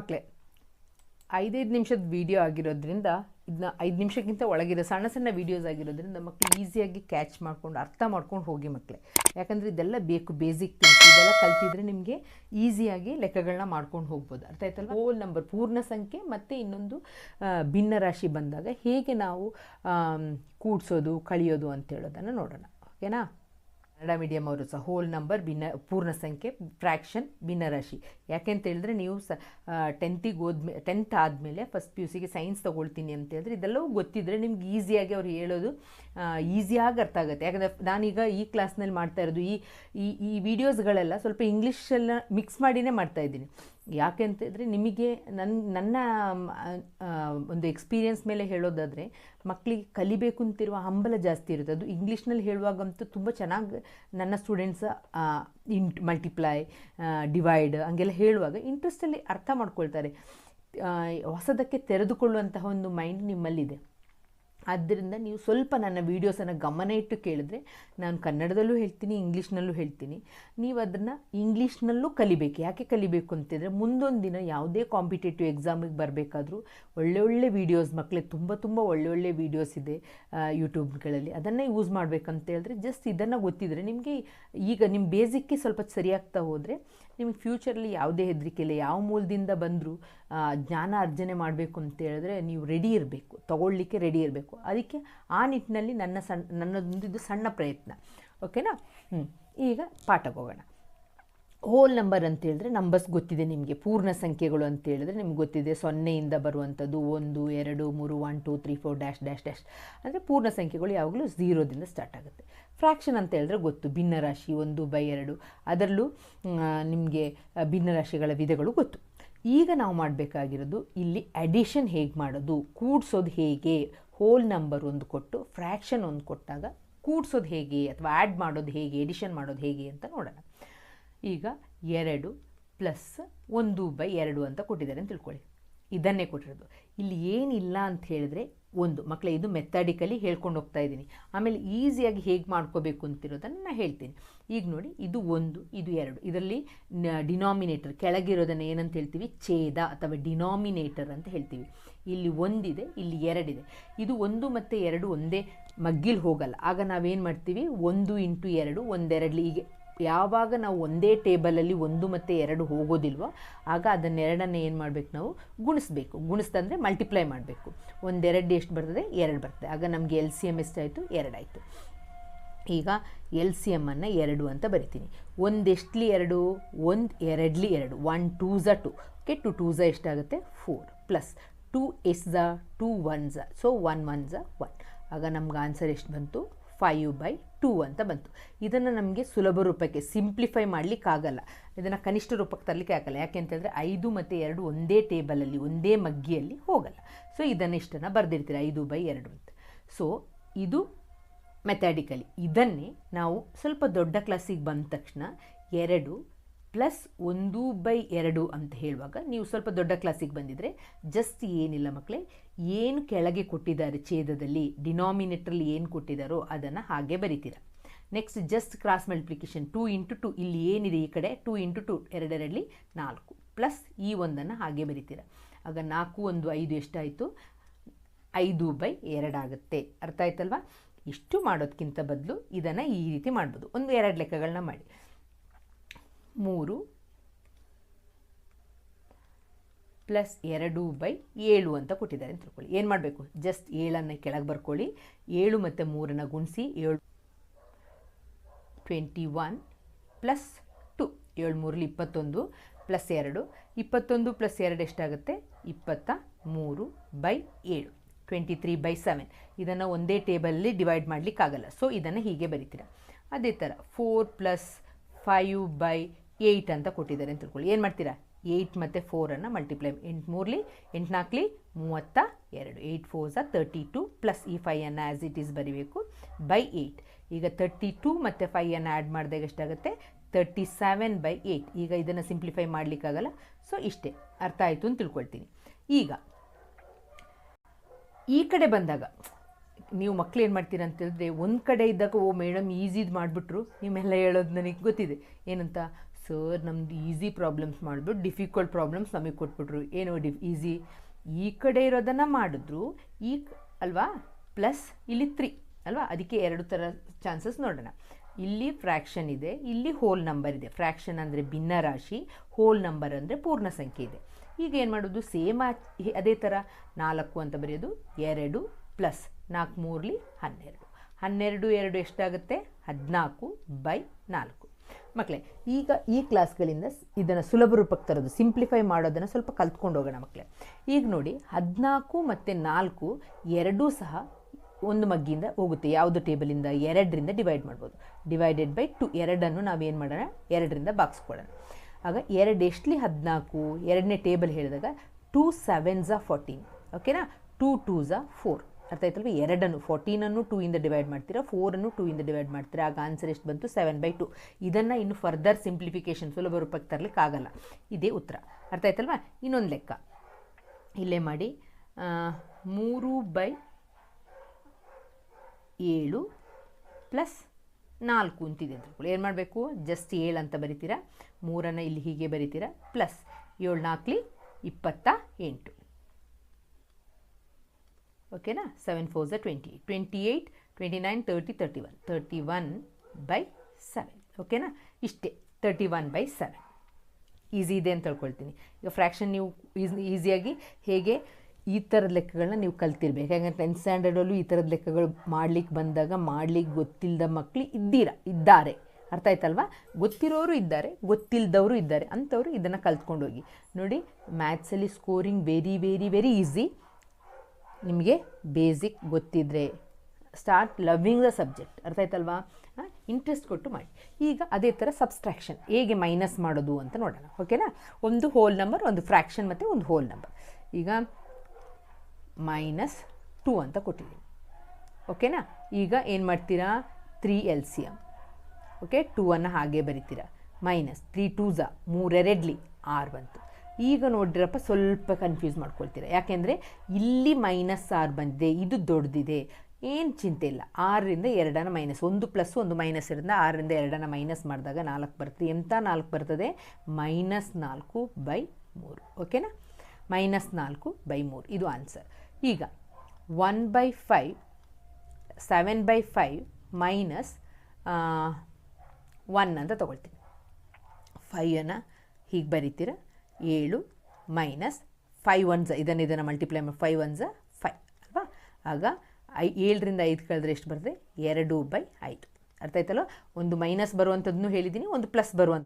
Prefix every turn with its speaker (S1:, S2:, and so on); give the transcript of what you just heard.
S1: ಮಕ್ಕಳೇ ಐದೈದು ನಿಮಿಷದ ವೀಡಿಯೋ ಆಗಿರೋದ್ರಿಂದ ಇದನ್ನ ಐದು ನಿಮಿಷಕ್ಕಿಂತ ಒಳಗಿರೋ ಸಣ್ಣ ಸಣ್ಣ ವೀಡಿಯೋಸ್ ಆಗಿರೋದ್ರಿಂದ ಮಕ್ಕಳು ಈಸಿಯಾಗಿ ಕ್ಯಾಚ್ ಮಾಡ್ಕೊಂಡು, ಅರ್ಥ ಮಾಡ್ಕೊಂಡು ಹೋಗಿ ಮಕ್ಕಳೇ ಯಾಕಂದರೆ ಇದೆಲ್ಲ ಬೇಕು ಬೇಸಿಕ್ ಥಿಂಗ್ಸ್ ಇದೆಲ್ಲ ಕಲ್ತಿದ್ರೆ ನಿಮಗೆ ಈಸಿಯಾಗಿ ಲೆಕ್ಕಗಳನ್ನ ಮಾಡ್ಕೊಂಡು ಹೋಗ್ಬೋದು. ಅರ್ಥ ಆಯ್ತಲ್ಲ ಹೋಲ್ ನಂಬರ್ ಪೂರ್ಣ ಸಂಖ್ಯೆ ಮತ್ತು ಇನ್ನೊಂದು ಭಿನ್ನ ರಾಶಿ ಬಂದಾಗ ಹೇಗೆ ನಾವು ಕೂಡ್ಸೋದು, ಕಳಿಯೋದು ಅಂತ ಹೇಳೋದನ್ನು ನೋಡೋಣ. ಓಕೆನಾ ಕನ್ನಡ ಮೀಡಿಯಮ್ ಅವರು ಸಹ ಹೋಲ್ ನಂಬರ್ ಭಿನ್ನ ಪೂರ್ಣ ಸಂಖ್ಯೆ ಫ್ರ್ಯಾಕ್ಷನ್ ಭಿನ್ನರಾಶಿ. ಯಾಕೆಂತ ಹೇಳಿದ್ರೆ ನೀವು ಸ ಟೆಂತಿಗೆ ಹೋದ್ಮೇ ಟೆಂತ್ ಆದಮೇಲೆ ಫಸ್ಟ್ ಪಿ ಯು ಸಿಗೆ ಸೈನ್ಸ್ ತೊಗೊಳ್ತೀನಿ ಅಂತ ಹೇಳಿದ್ರೆ ಇದೆಲ್ಲವೂ ಗೊತ್ತಿದ್ದರೆ ನಿಮ್ಗೆ ಈಸಿಯಾಗಿ ಅವ್ರು ಹೇಳೋದು ಈಸಿಯಾಗಿ ಅರ್ಥ ಆಗುತ್ತೆ. ಯಾಕಂದರೆ ನಾನೀಗ ಈ ಕ್ಲಾಸ್ನಲ್ಲಿ ಮಾಡ್ತಾ ಇರೋದು ಈ ಈ ವಿಡಿಯೋಸ್ಗಳೆಲ್ಲ ಸ್ವಲ್ಪ ಇಂಗ್ಲೀಷೆಲ್ಲ ಮಿಕ್ಸ್ ಮಾಡಿನೇ ಮಾಡ್ತಾ ಇದ್ದೀನಿ. ಯಾಕೆ ಅಂತಿದ್ರೆ ನಿಮಗೆ ನನ್ನ ನನ್ನ ಒಂದು ಎಕ್ಸ್ಪೀರಿಯನ್ಸ್ ಮೇಲೆ ಹೇಳೋದಾದರೆ ಮಕ್ಕಳಿಗೆ ಕಲಿಬೇಕು ಅಂತಿರುವ ಹಂಬಲ ಜಾಸ್ತಿ ಇರುತ್ತೆ. ಅದು ಇಂಗ್ಲೀಷ್ನಲ್ಲಿ ಹೇಳುವಾಗಂತೂ ತುಂಬ ಚೆನ್ನಾಗಿ ನನ್ನ ಸ್ಟೂಡೆಂಟ್ಸ್ ಇಂಟ್ ಮಲ್ಟಿಪ್ಲೈ ಡಿವೈಡ್ ಹಂಗೆಲ್ಲ ಹೇಳುವಾಗ ಇಂಟ್ರೆಸ್ಟಲ್ಲಿ ಅರ್ಥ ಮಾಡ್ಕೊಳ್ತಾರೆ. ಹೊಸದಕ್ಕೆ ತೆರೆದುಕೊಳ್ಳುವಂತಹ ಒಂದು ಮೈಂಡ್ ನಿಮ್ಮಲ್ಲಿದೆ. ಆದ್ದರಿಂದ ನೀವು ಸ್ವಲ್ಪ ನನ್ನ ವೀಡಿಯೋಸನ್ನು ಗಮನ ಇಟ್ಟು ಕೇಳಿದ್ರೆ ನಾನು ಕನ್ನಡದಲ್ಲೂ ಹೇಳ್ತೀನಿ ಇಂಗ್ಲೀಷ್ನಲ್ಲೂ ಹೇಳ್ತೀನಿ. ನೀವು ಅದನ್ನು ಇಂಗ್ಲೀಷ್ನಲ್ಲೂ ಕಲಿಬೇಕು. ಯಾಕೆ ಕಲಿಬೇಕು ಅಂತಿದ್ರೆ ಮುಂದೊಂದು ದಿನ ಯಾವುದೇ ಕಾಂಪಿಟೇಟಿವ್ ಎಕ್ಸಾಮಿಗೆ ಬರಬೇಕಾದ್ರೂ ಒಳ್ಳೆ ಒಳ್ಳೆ ವೀಡಿಯೋಸ್ ಮಕ್ಕಳಿಗೆ ತುಂಬ ತುಂಬ ಒಳ್ಳೆ ಒಳ್ಳೆ ವೀಡಿಯೋಸ್ ಇದೆ ಯೂಟ್ಯೂಬ್ಗಳಲ್ಲಿ ಅದನ್ನೇ ಯೂಸ್ ಮಾಡಬೇಕಂತ ಹೇಳಿದ್ರೆ ಜಸ್ಟ್ ಇದನ್ನು ಗೊತ್ತಿದ್ರೆ ನಿಮಗೆ ಈಗ ನಿಮ್ಮ ಬೇಸಿಕ್ಗೆ ಸ್ವಲ್ಪ ಸರಿಯಾಗ್ತಾ ಹೋದರೆ ನಿಮಗೆ ಫ್ಯೂಚರಲ್ಲಿ ಯಾವುದೇ ಹೆದರಿಕೆ ಇಲ್ಲ. ಯಾವ ಮೂಲದಿಂದ ಬಂದರೂ ಜ್ಞಾನ ಅರ್ಜನೆ ಮಾಡಬೇಕು ಅಂತ ಹೇಳಿದ್ರೆ ನೀವು ರೆಡಿ ಇರಬೇಕು. ತಗೊಳ್ಳಿಕ್ಕೆ ರೆಡಿ ಇರಬೇಕು. ಅದಕ್ಕೆ ಆ ನಿಟ್ಟಿನಲ್ಲಿ ನನ್ನ ಸಣ್ಣ ನನ್ನದೊಂದಿದ್ದು ಸಣ್ಣ ಪ್ರಯತ್ನ. ಓಕೆನಾ? ಹ್ಞೂ ಈಗ ಪಾಠಕ್ಕೆ ಹೋಗೋಣ. ಹೋಲ್ ನಂಬರ್ ಅಂತ ಹೇಳಿದ್ರೆ ನಂಬರ್ಸ್ ಗೊತ್ತಿದೆ ನಿಮಗೆ, ಪೂರ್ಣ ಸಂಖ್ಯೆಗಳು ಅಂತ ಹೇಳಿದ್ರೆ ನಿಮ್ಗೆ ಗೊತ್ತಿದೆ. ಸೊನ್ನೆಯಿಂದ ಬರುವಂಥದ್ದು ಒಂದು, ಎರಡು, ಮೂರು one two three four dash dash dash ಅಂದರೆ ಪೂರ್ಣ ಸಂಖ್ಯೆಗಳು ಯಾವಾಗಲೂ ಝೀರೋದಿಂದ ಸ್ಟಾರ್ಟ್ ಆಗುತ್ತೆ. ಫ್ರ್ಯಾಕ್ಷನ್ ಅಂತ ಹೇಳಿದ್ರೆ ಗೊತ್ತು. ಭಿನ್ನರಾಶಿ ಒಂದು ಬೈ ಎರಡು. ಅದರಲ್ಲೂ ನಿಮಗೆ ಭಿನ್ನರಾಶಿಗಳ ವಿಧಗಳು ಗೊತ್ತು. ಈಗ ನಾವು ಮಾಡಬೇಕಾಗಿರೋದು ಇಲ್ಲಿ ಅಡಿಷನ್ ಹೇಗೆ ಮಾಡೋದು? ಕೂಡ್ಸೋದು ಹೇಗೆ? ಹೋಲ್ ನಂಬರ್ ಒಂದು ಕೊಟ್ಟು ಫ್ರ್ಯಾಕ್ಷನ್ ಒಂದು ಕೊಟ್ಟಾಗ ಕೂಡ್ಸೋದು ಹೇಗೆ, ಅಥವಾ ಆ್ಯಡ್ ಮಾಡೋದು ಹೇಗೆ ಎಡಿಷನ್ ಮಾಡೋದು ಹೇಗೆ ಅಂತ ನೋಡೋಣ. ಈಗ ಎರಡು ಪ್ಲಸ್ ಒಂದು ಬೈ ಎರಡು ಅಂತ ಕೊಟ್ಟಿದ್ದಾರೆ ಅಂತ ತಿಳ್ಕೊಳ್ಳಿ. ಇದನ್ನೇ ಕೊಟ್ಟಿರೋದು. ಇಲ್ಲಿ ಏನಿಲ್ಲ ಅಂತ ಹೇಳಿದ್ರೆ ಒಂದು ಮಕ್ಕಳೇ ಇದು ಮೆಥಡಿಕಲಿ ಹೇಳ್ಕೊಂಡು ಹೋಗ್ತಾ ಇದ್ದೀನಿ. ಆಮೇಲೆ ಈಸಿಯಾಗಿ ಹೇಗೆ ಮಾಡ್ಕೋಬೇಕು ಅಂತಿರೋದನ್ನು ನಾನು ಹೇಳ್ತೀನಿ. ಈಗ ನೋಡಿ, ಇದು ಒಂದು, ಇದು ಎರಡು. ಇದರಲ್ಲಿ ಡಿನಾಮಿನೇಟರ್ ಕೆಳಗಿರೋದನ್ನು ಏನಂತ ಹೇಳ್ತೀವಿ? ಛೇದ ಅಥವಾ ಡಿನಾಮಿನೇಟರ್ ಅಂತ ಹೇಳ್ತೀವಿ. ಇಲ್ಲಿ ಒಂದಿದೆ, ಇಲ್ಲಿ ಎರಡಿದೆ. ಇದು ಒಂದು ಮತ್ತು ಎರಡು ಒಂದೇ ಮಗ್ಗಿಲ್ ಹೋಗಲ್ಲ. ಆಗ ನಾವೇನು ಮಾಡ್ತೀವಿ? ಒಂದು ಇಂಟು ಎರಡು, ಒಂದೆರಡಲಿ ಹೀಗೆ ಯಾವಾಗ ನಾವು ಒಂದೇ ಟೇಬಲಲ್ಲಿ ಒಂದು ಮತ್ತು ಎರಡು ಹೋಗೋದಿಲ್ವೋ, ಆಗ ಅದನ್ನೆರಡನ್ನೇ ಏನು ಮಾಡಬೇಕು ನಾವು? ಗುಣಿಸ್ಬೇಕು. ಗುಣಿಸ್ತಂದರೆ ಮಲ್ಟಿಪ್ಲೈ ಮಾಡಬೇಕು. ಒಂದೆರಡು ಎಷ್ಟು ಬರ್ತದೆ? ಎರಡು ಬರ್ತದೆ. ಆಗ ನಮಗೆ ಎಲ್ ಸಿ ಎಂ ಎಷ್ಟಾಯಿತು? ಎರಡಾಯಿತು. ಈಗ ಎಲ್ ಸಿ ಎಮ್ಮನ್ನು ಎರಡು ಅಂತ ಬರಿತೀನಿ. ಒಂದೆಷ್ಟಲಿ ಎರಡು? ಒಂದು ಎರಡ್ಲಿ ಎರಡು. One two are two okay two two are ಎಷ್ಟಾಗುತ್ತೆ? Four plus two is are two one are so one one are one ಆಗ ನಮ್ಗೆ ಆನ್ಸರ್ ಎಷ್ಟು ಬಂತು? ಫೈವ್ ಬೈ ಟೂ ಅಂತ ಬಂತು. ಇದನ್ನು ನಮಗೆ ಸುಲಭ ರೂಪಕ್ಕೆ ಸಿಂಪ್ಲಿಫೈ ಮಾಡಲಿಕ್ಕಾಗಲ್ಲ. ಇದನ್ನು ಕನಿಷ್ಠ ರೂಪಕ್ಕೆ ತರಲಿಕ್ಕೆ ಆಗಲ್ಲ. ಯಾಕೆ ಅಂತಂದರೆ ಐದು ಮತ್ತು ಎರಡು ಒಂದೇ ಟೇಬಲಲ್ಲಿ ಒಂದೇ ಮಗ್ಗಿಯಲ್ಲಿ ಹೋಗಲ್ಲ. ಸೊ ಇದನ್ನಿಷ್ಟನ್ನು ಬರೆದಿರ್ತೀರ. ಐದು ಬೈ ಎರಡು ಅಂತ. ಸೊ ಇದು ಮೆಥಡಿಕಲಿ ಇದನ್ನೇ ನಾವು ಸ್ವಲ್ಪ ದೊಡ್ಡ ಕ್ಲಾಸಿಗೆ ಬಂದ ತಕ್ಷಣ ಎರಡು ಪ್ಲಸ್ ಒಂದು ಬೈ ಎರಡು ಅಂತ ಹೇಳುವಾಗ ನೀವು ಸ್ವಲ್ಪ ದೊಡ್ಡ ಕ್ಲಾಸಿಗೆ ಬಂದಿದ್ದರೆ ಜಸ್ಟ್ ಏನಿಲ್ಲ ಮಕ್ಕಳೇ ಏನು ಕೆಳಗೆ ಕೊಟ್ಟಿದ್ದಾರೆ ಛೇದದಲ್ಲಿ ಡಿನಾಮಿನೇಟ್ರಲ್ಲಿ ಏನು ಕೊಟ್ಟಿದ್ದಾರೋ ಅದನ್ನು ಹಾಗೆ ಬರಿತೀರ. Next just cross multiplication two into two ಇಲ್ಲಿ ಏನಿದೆ ಈ ಕಡೆ? ಟೂ ಇಂಟು ಟು ಎರಡೆರಡಲ್ಲಿ ನಾಲ್ಕು ಪ್ಲಸ್ ಈ ಒಂದನ್ನು ಹಾಗೆ ಬರಿತೀರ. ಆಗ ನಾಲ್ಕು, ಒಂದು, ಐದು ಎಷ್ಟಾಯಿತು? ಐದು ಬೈ ಎರಡಾಗುತ್ತೆ ಅರ್ಥ ಆಯ್ತಲ್ವಾ? ಇಷ್ಟು ಮಾಡೋದಕ್ಕಿಂತ ಬದಲು ಇದನ್ನು ಈ ರೀತಿ ಮಾಡ್ಬೋದು. ಒಂದು ಎರಡು ಲೆಕ್ಕಗಳನ್ನ ಮಾಡಿ. ಮೂರು ಪ್ಲಸ್ ಎರಡು ಬೈ ಏಳು ಅಂತ ಕೊಟ್ಟಿದ್ದಾರೆ ಅಂತ ತಿಳ್ಕೊಳ್ಳಿ. ಏನು ಮಾಡಬೇಕು? ಜಸ್ಟ್ ಏಳನ್ನು ಕೆಳಗೆ ಬರ್ಕೊಳ್ಳಿ. ಏಳು ಮತ್ತು ಮೂರನ್ನು ಗುಣಿಸಿ ಏಳು ಟ್ವೆಂಟಿ ಒನ್ ಪ್ಲಸ್ ಟು ಏಳು ಮೂರಲ್ಲಿ ಇಪ್ಪತ್ತೊಂದು ಪ್ಲಸ್ ಎರಡು. ಇಪ್ಪತ್ತೊಂದು ಪ್ಲಸ್ ಎರಡು ಎಷ್ಟಾಗುತ್ತೆ? ಇಪ್ಪತ್ತ ಮೂರು ಬೈ ಏಳು. ಟ್ವೆಂಟಿ ತ್ರೀ ಬೈ ಸೆವೆನ್ ಇದನ್ನು ಒಂದೇ ಟೇಬಲಲ್ಲಿ ಡಿವೈಡ್ ಮಾಡಲಿಕ್ಕಾಗಲ್ಲ. ಸೊ ಇದನ್ನು ಹೀಗೆ ಬರಿತೀರ. ಅದೇ ಥರ four plus five by eight ಅಂತ ಕೊಟ್ಟಿದ್ದಾರೆ ಅಂತ ತಿಳ್ಕೊಳ್ಳಿ. ಏನು ಮಾಡ್ತೀರಾ? ಏಯ್ಟ್ ಮತ್ತು ಫೋರನ್ನು ಮಲ್ಟಿಪ್ಲೈ ಎಂಟು ಮೂರಲಿ, ಎಂಟು ನಾಲ್ಕಲಿ ಮೂವತ್ತ ಎರಡು. Eight fours thirty two plus ಈ ಫೈಯನ್ನು ಆ್ಯಸ್ ಇಟ್ ಈಸ್ ಬರೀಬೇಕು ಬೈ ಏಯ್ಟ್ ಈಗ ತರ್ಟಿ ಟು ಮತ್ತು ಫೈಯನ್ನು ಆ್ಯಡ್ ಮಾಡಿದಾಗ ಎಷ್ಟಾಗುತ್ತೆ? ತರ್ಟಿ ಸೆವೆನ್ ಬೈ ಏಯ್ಟ್ ಈಗ ಇದನ್ನು ಸಿಂಪ್ಲಿಫೈ ಮಾಡಲಿಕ್ಕಾಗಲ್ಲ. ಸೊ ಇಷ್ಟೇ. ಅರ್ಥ ಆಯಿತು ಅಂತ ತಿಳ್ಕೊಳ್ತೀನಿ. ಈಗ ಈ ಕಡೆ ಬಂದಾಗ ನೀವು ಮಕ್ಳು ಏನು ಮಾಡ್ತೀರ ಅಂತ ಹೇಳಿದ್ರೆ ಒಂದು ಕಡೆ ಇದ್ದಾಗ ಓ ಮೇಡಮ್ ಈಸಿದು ಮಾಡಿಬಿಟ್ರು. ನಿಮ್ಮೆಲ್ಲ ಹೇಳೋದು ನನಗೆ ಗೊತ್ತಿದೆ. ಏನಂತ? ಸರ್, ನಮ್ದು ಈಸಿ ಪ್ರಾಬ್ಲಮ್ಸ್ ಮಾಡಿಬಿಟ್ಟು ಡಿಫಿಕಲ್ಟ್ ಪ್ರಾಬ್ಲಮ್ಸ್ ನಮಗೆ ಕೊಟ್ಬಿಟ್ರು. ಏನು ಡಿ ಈಸಿ ಈ ಕಡೆ ಇರೋದನ್ನು ಮಾಡಿದ್ರು, ಈ ಅಲ್ವಾ? ಪ್ಲಸ್ ಇಲ್ಲಿ ತ್ರೀ ಅಲ್ವಾ? ಅದಕ್ಕೆ ಎರಡು ಥರ ಚಾನ್ಸಸ್ ನೋಡೋಣ. ಇಲ್ಲಿ ಫ್ರ್ಯಾಕ್ಷನ್ ಇದೆ, ಇಲ್ಲಿ ಹೋಲ್ ನಂಬರ್ ಇದೆ. ಫ್ರ್ಯಾಕ್ಷನ್ ಅಂದರೆ ಭಿನ್ನರಾಶಿ ಹೋಲ್ ನಂಬರ್ ಅಂದರೆ ಪೂರ್ಣ ಸಂಖ್ಯೆ ಇದೆ. ಈಗ ಏನು ಮಾಡೋದು? ಸೇಮ್ ಅದೇ ಥರ ನಾಲ್ಕು ಅಂತ ಬರೆಯೋದು, ಎರಡು ಪ್ಲಸ್ ನಾಲ್ಕು ಮೂರಲಿ ಹನ್ನೆರಡು. ಹನ್ನೆರಡು, ಎರಡು ಎಷ್ಟಾಗುತ್ತೆ? ಹದಿನಾಲ್ಕು ಬೈ ನಾಲ್ಕು. ಮಕ್ಕಳೇ ಈಗ ಈ ಕ್ಲಾಸ್ಗಳಿಂದ ಇದನ್ನು ಸುಲಭ ರೂಪಕ್ಕೆ ತರೋದು, ಸಿಂಪ್ಲಿಫೈ ಮಾಡೋದನ್ನು ಸ್ವಲ್ಪ ಕಲ್ತ್ಕೊಂಡು ಹೋಗೋಣ ಮಕ್ಕಳೇ ಈಗ ನೋಡಿ, ಹದಿನಾಲ್ಕು ಮತ್ತು ನಾಲ್ಕು ಎರಡೂ ಸಹ ಒಂದು ಮಗ್ಗಿಂದ ಹೋಗುತ್ತೆ. ಯಾವುದು ಟೇಬಲಿಂದ? ಎರಡರಿಂದ ಡಿವೈಡ್ ಮಾಡ್ಬೋದು. ಡಿವೈಡೆಡ್ ಬೈ ಟು, ಎರಡನ್ನು ನಾವೇನು ಮಾಡೋಣ? ಎರಡರಿಂದ ಬಾಕ್ಸ್ಕೊಳ್ಳೋಣ ಆಗ ಎರಡು ಎಷ್ಟಲಿ ಹದಿನಾಲ್ಕು? ಎರಡನೇ ಟೇಬಲ್ ಹೇಳಿದಾಗ ಟೂ ಸೆವೆನ್ಸ ಫೋರ್ಟೀನ್, ಓಕೆನಾ? Two twos four. ಅರ್ಥ ಆಯ್ತಲ್ವ? ಎರಡನ್ನು ಫೋರ್ಟೀನನ್ನು ಟೂ ಇಂದ ಡಿವೈಡ್ ಮಾಡ್ತೀರಾ? ಫೋರನ್ನು ಟೂ ಇಂದ ಡಿವೈಡ್ ಮಾಡ್ತೀರಾ? ಆಗ ಆನ್ಸರ್ ಎಷ್ಟು ಬಂತು? ಸೆವೆನ್ ಬೈ ಟು ಇದನ್ನು ಇನ್ನು ಫರ್ದರ್ ಸಿಂಪ್ಲಿಫಿಕೇಶನ್ ಸುಲಭ ರೂಪಕ್ಕೆ ತರಲಿಕ್ಕೆ ಆಗಲ್ಲ ಇದೇ ಉತ್ತರ. ಅರ್ಥ ಆಯ್ತಲ್ವಾ? ಇನ್ನೊಂದು ಲೆಕ್ಕ. ಇಲ್ಲೇ ಮಾಡಿ. ಮೂರು ಬೈ ಏಳು ಪ್ಲಸ್ ನಾಲ್ಕು ಅಂತಿದೆ ಅಂತ ಏನು ಮಾಡಬೇಕು? ಜಸ್ಟ್ ಏಳು ಅಂತ ಬರಿತೀರಾ? ಮೂರನ್ನು ಇಲ್ಲಿ ಹೀಗೆ ಬರಿತೀರಾ? ಪ್ಲಸ್ ಏಳು ನಾಲ್ಕಲಿ ಇಪ್ಪತ್ತ ಎಂಟು. ಓಕೆನಾ? Seven four are twenty twenty eight twenty nine thirty thirty one thirty one by seven ಓಕೆನಾ? ಇಷ್ಟೇ. Thirty one by seven easy ಇದೆ ಅಂತ ತಿಳ್ಕೊಳ್ತೀನಿ. ಈಗ ಫ್ರ್ಯಾಕ್ಷನ್ ನೀವು ಈಸಿ ಈಸಿಯಾಗಿ ಹೇಗೆ ಈ ಥರದ ಲೆಕ್ಕಗಳನ್ನ ನೀವು ಕಲ್ತಿರ್ಬೇಕು. ಯಾಕಂದ್ರೆ ಟೆಂತ್ ಸ್ಟ್ಯಾಂಡರ್ಡಲ್ಲೂ ಈ ಥರದ ಲೆಕ್ಕಗಳು ಮಾಡ್ಲಿಕ್ಕೆ ಬಂದಾಗ ಮಾಡ್ಲಿಕ್ಕೆ ಗೊತ್ತಿಲ್ಲದ ಮಕ್ಕಳು ಇದ್ದೀರಾ? ಇದ್ದಾರೆ. ಅರ್ಥ ಆಯ್ತಲ್ವಾ? ಗೊತ್ತಿರೋರು ಇದ್ದಾರೆ ಗೊತ್ತಿಲ್ಲದವರು ಇದ್ದಾರೆ. ಅಂಥವ್ರು ಇದನ್ನು ಕಲ್ತ್ಕೊಂಡು ಹೋಗಿ ನೋಡಿ ಮ್ಯಾಥ್ಸಲ್ಲಿ scoring very very very easy ನಿಮಗೆ ಬೇಸಿಕ್ ಗೊತ್ತಿದ್ರೆ ಸ್ಟಾರ್ಟ್ ಲವ್ವಿಂಗ್ ದ ಸಬ್ಜೆಕ್ಟ್. ಅರ್ಥ ಆಯ್ತಲ್ವಾ? ಇಂಟ್ರೆಸ್ಟ್ ಕೊಟ್ಟು ಮಾಡಿ. ಈಗ ಅದೇ ಥರ ಸಬ್ಸ್ಟ್ರಾಕ್ಷನ್ ಹೇಗೆ ಮೈನಸ್ ಮಾಡೋದು ಅಂತ ನೋಡೋಣ. ಓಕೆನಾ ಒಂದು ಹೋಲ್ ನಂಬರ್ ಒಂದು ಫ್ರ್ಯಾಕ್ಷನ್ ಮತ್ತು ಒಂದು ಹೋಲ್ ನಂಬರ್ ಈಗ ಮೈನಸ್ ಟೂ ಅಂತ ಕೊಟ್ಟಿದ್ದೀನಿ. ಓಕೆನಾ ಈಗ ಏನು ಮಾಡ್ತೀರಾ? Three L C M okay two ಅನ್ನು ಹಾಗೆ ಬರಿತೀರಾ. ಮೈನಸ್ ತ್ರೀ ಟೂ ಝ ಮೂರೆರಡ್ಲಿ ಆರ್ ಬಂತು. ಈಗ ನೋಡಿರಪ್ಪ ಸ್ವಲ್ಪ ಕನ್ಫ್ಯೂಸ್ ಮಾಡ್ಕೊಳ್ತೀರಾ. ಯಾಕೆಂದರೆ ಇಲ್ಲಿ ಮೈನಸ್ ಆರ್ ಬಂದಿದೆ, ಇದು ದೊಡ್ಡದಿದೆ ಏನು ಚಿಂತೆ ಇಲ್ಲ. ಆರರಿಂದ ಎರಡನ ಮೈನಸ್ ಒಂದು ಪ್ಲಸ್ ಒಂದು ಮೈನಸ್ ಇರೋದ್ರಿಂದ ಆರರಿಂದ ಎರಡನ ಮೈನಸ್ ಮಾಡಿದಾಗ ನಾಲ್ಕು ಬರ್ತದೆ ಎಂಥ ನಾಲ್ಕು ಬರ್ತದೆ? ಮೈನಸ್ ನಾಲ್ಕು ಬೈ ಮೂರು. ಓಕೆನಾ ಮೈನಸ್ ನಾಲ್ಕು ಬೈ ಮೂರು. ಇದು ಆನ್ಸರ್ ಈಗ one by five seven by five minus one ಅಂತ ತೊಗೊಳ್ತೀನಿ. ಫೈವನ್ನು ಹೀಗೆ ಬರಿತೀರ? ಏಳು ಮೈನಸ್ ಫೈವ್ ಒನ್ಸ ಇದನ್ನು ಇದನ್ನು ಮಲ್ಟಿಪ್ಲೈ ಮಾಡಿ ಫೈವ್ ಒನ್ಸ ಫೈವ್ ಅಲ್ವಾ? ಆಗ ಐ, ಏಳರಿಂದ ಐದು ಕಳೆದ್ರೆ ಎಷ್ಟು ಬರ್ತದೆ? ಎರಡು ಬೈ ಐದು. ಅರ್ಥ ಆಯ್ತಲ್ಲ ಒಂದು ಮೈನಸ್ ಬರುವಂಥದ್ದನ್ನು ಹೇಳಿದ್ದೀನಿ ಒಂದು ಪ್ಲಸ್ ಬರುವಂಥ